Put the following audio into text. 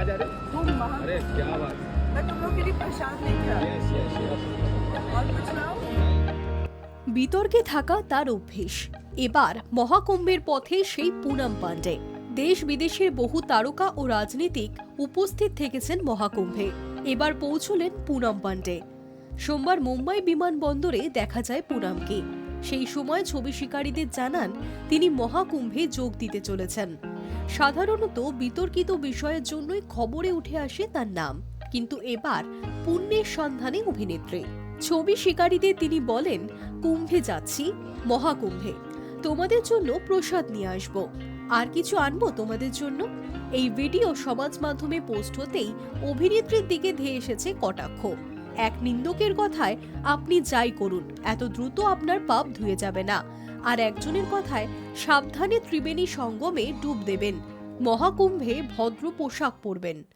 आज आ रहे तुम वहाँ अरे क्या बात मैं तुम लोग के लिए प्रसाद लेके आ यस यस यस और कुछ लाओ বিতর্কে থাকা তার অভ্যেস এবার মহাকুম্ভের পথে সেই পুনাম পাণ্ডে দেশ বিদেশের বহু তারকা ও রাজনীতিক উপস্থিত থেকেছেন মহাকুম্ভে এবার পৌঁছলেন পুনাম পাণ্ডে সোমবার মুম্বাই বিমানবন্দরে দেখা যায় পুনামকে সেই সময় ছবি শিকারীদের জানান তিনি মহাকুম্ভে যোগ দিতে চলেছেন সাধারণত বিতর্কিত বিষয়ের জন্যই খবরে উঠে আসে তার নাম। কিন্তু এবার পুণ্যের সন্ধানে অভিনেত্রী। ছবি শিকারীদের তিনি বলেন, কুম্ভে যাচ্ছি, মহাকুম্ভে। তোমাদের জন্য প্রসাদ নিয়ে আসব। আর কিছু আনব তোমাদের জন্য? এই ভিডিও সমাজ মাধ্যমে পোস্ট হতেই অভিনেত্রীর দিকে ধেয়ে এসেছে কটাক্ষ। এক নিন্দকের কথায়, আপনি যাই করুন, এত দ্রুত আপনার পাপ ধুয়ে যাবে না। আর একজনের কথায় সাবধানে ত্রিবেণী সঙ্গমে ডুব দেবেন। মহাকুম্ভে ভদ্র পোশাক পরবেন।